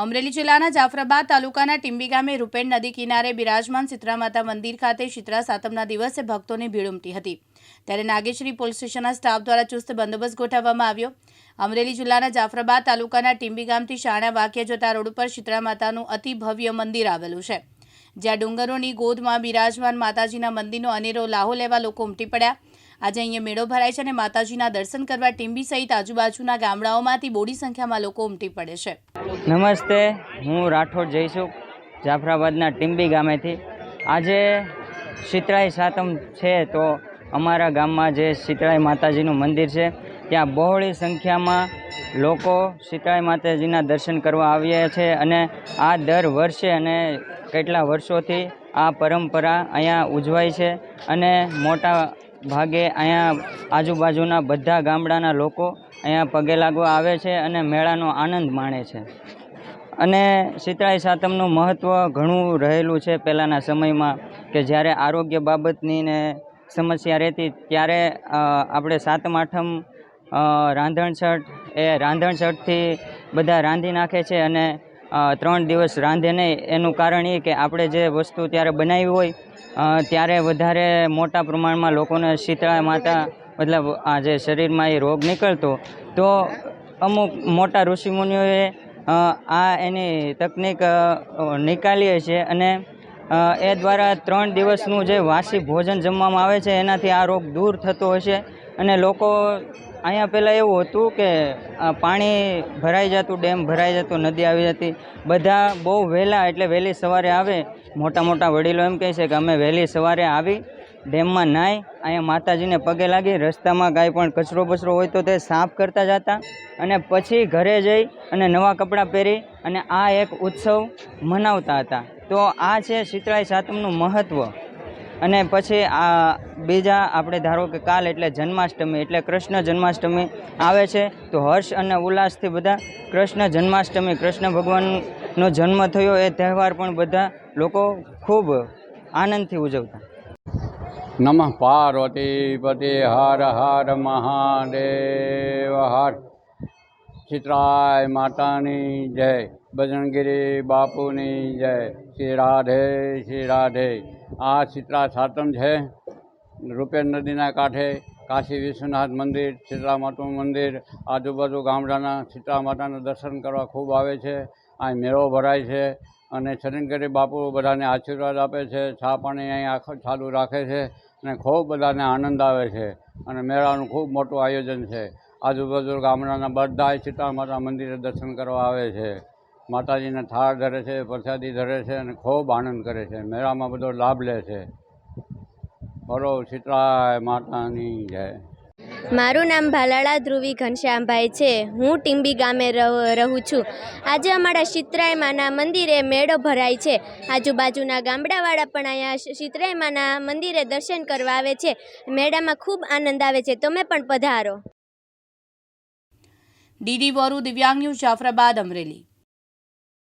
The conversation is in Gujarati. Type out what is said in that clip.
અમરેલી જિલ્લાના જાફરાબાદ તાલુકાના ટીંબી ગામે રૂપેણ નદી કિનારે બિરાજમાન શીતળા માતા મંદિર ખાતે શીતળા સાતમના દિવસે ભક્તોની ભીડ ઉમટી હતી. ત્યારે નાગેશ્વરી પોલીસ સ્ટેશનના સ્ટાફ દ્વારા ચુસ્ત બંદોબસ્ત ગોઠવવામાં આવ્યો. અમરેલી જિલ્લાના જાફરાબાદ તાલુકાના ટીંબી ગામથી શાણા વાક્ય જતા રોડ ઉપર શીતળા માતાનું અતિ ભવ્ય મંદિર આવેલું છે. જ્યાં ડુંગરોની ગોદમાં બિરાજમાન માતાજીના મંદિરનો અનેરો લાહો લેવા લોકો ઉમટી પડ્યા. આજે અહીંયા મેળો ભરાય છે અને માતાજીના દર્શન કરવા ટીંબી સહિત આજુબાજુના ગામડાઓમાંથી બોડી સંખ્યામાં લોકો ઉમટી પડે છે. નમસ્તે, હું રાઠોડ જયસુખ જાફરાબાદના ટીમ્બી ગામેથી. આજે શીતળાઈ સાતમ છે તો અમારા ગામમાં જે શીતળાઈ માતાજીનું મંદિર છે, ત્યાં બહોળી સંખ્યામાં લોકો શીતળાઈ માતાજીના દર્શન કરવા આવ્યા છે અને આ દર વર્ષે અને કેટલા વર્ષોથી આ પરંપરા અહીંયા ઉજવાય છે અને મોટા ભાગે અહીંયા આજુબાજુના બધા ગામડાના લોકો અહીંયા પગે લાગવા આવે છે અને મેળાનો આનંદ માણે છે. અને શીતળાઈ સાતમનું મહત્ત્વ ઘણું રહેલું છે પહેલાંના સમયમાં કે જ્યારે આરોગ્ય બાબતની ને સમસ્યા રહેતી ત્યારે આપણે સાતમ, આઠમ રાંધણછઠ એ રાંધણછઠથી બધા રાંધી નાખે છે અને ત્રણ દિવસ રાંધે નહીં. એનું કારણ એ કે આપણે જે વસ્તુ ત્યારે બનાવી હોય ત્યારે વધારે મોટા પ્રમાણમાં લોકોને શીતળા માતા મતલબ આ જે શરીરમાં એ રોગ નીકળતો, તો અમુક મોટા ઋષિમુનિઓએ આ એની તકનિક નીકાળી છે અને એ દ્વારા ત્રણ દિવસનું જે વાસી ભોજન જમવામાં આવે છે, એનાથી આ રોગ દૂર થતો હશે અને લોકો અહીંયા પહેલાં એવું હતું કે પાણી ભરાઈ જતું, ડેમ ભરાઈ જતું, નદી આવી જતી. બધા બહુ વહેલા, એટલે વહેલી સવારે આવે. મોટા મોટા વડીલો એમ કહે છે કે અમે વહેલી સવારે આવી, ડેમમાં નાહી, અહીંયા માતાજીને પગે લાગી, રસ્તામાં કાંઈ પણ કચરો બચરો હોય તો તે સાફ કરતા જતા અને પછી ઘરે જઈ અને નવા કપડાં પહેરી અને આ એક ઉત્સવ મનાવતા હતા. તો આ છે શીતળાઈ સાતમનું મહત્ત્વ અને પછી આ બીજા આપણે ધારો કે કાલ એટલે જન્માષ્ટમી એટલે કૃષ્ણ જન્માષ્ટમી આવે છે, તો હર્ષ અને ઉલ્લાસથી બધા કૃષ્ણ જન્માષ્ટમી, કૃષ્ણ ભગવાનનો જન્મ થયો એ તહેવાર પણ બધા લોકો ખૂબ આનંદથી ઉજવતા. નમઃ પાર્વતી પતિ હર હર મહાદેવ, હર. ચિત્રાય માતાની જય બજરંગીરી બાપુની જય. શ્રી રાધે શ્રી રાધે. આ ચિત્રા સાતમ છે. રૂપેર નદીના કાંઠે, કાશી વિશ્વનાથ મંદિર શીતળા માતાનું મંદિર, આજુબાજુ ગામડાના શીતળા માતાના દર્શન કરવા ખૂબ આવે છે. અહીં મેળો ભરાય છે અને શરણગરી બાપુ બધાને આશીર્વાદ આપે છે. ચા પાણી અહીં આખો ચાલુ રાખે છે અને ખૂબ બધાને આનંદ આવે છે અને મેળાનું ખૂબ મોટું આયોજન છે. આજુબાજુ ગામડાના બધા શીતળા માતા મંદિરે દર્શન કરવા આવે છે. માતાજીને થાળ ધરે છે, પ્રસાદી ધરે છે અને ખૂબ આનંદ કરે છે. મેળામાં બધો લાભ લે છે. બરો શીતળાય માતાની જય. મારું નામ ભાલાળા ધ્રુવી ઘનશ્યામભાઈ છે. હું ટીંબી ગામે રહું રહું છું. આજે અમારા શીતરાય માના મંદિરે મેળો ભરાય છે. આજુબાજુના ગામડાવાળા પણ અહીંયા શીતરાય માના મંદિરે દર્શન કરવા આવે છે. મેળામાં ખૂબ આનંદ આવે છે. તમે પણ પધારો. ડીડી વોરુ દિવ્યાંગ ન્યૂઝ જાફરાબાદ અમરેલી.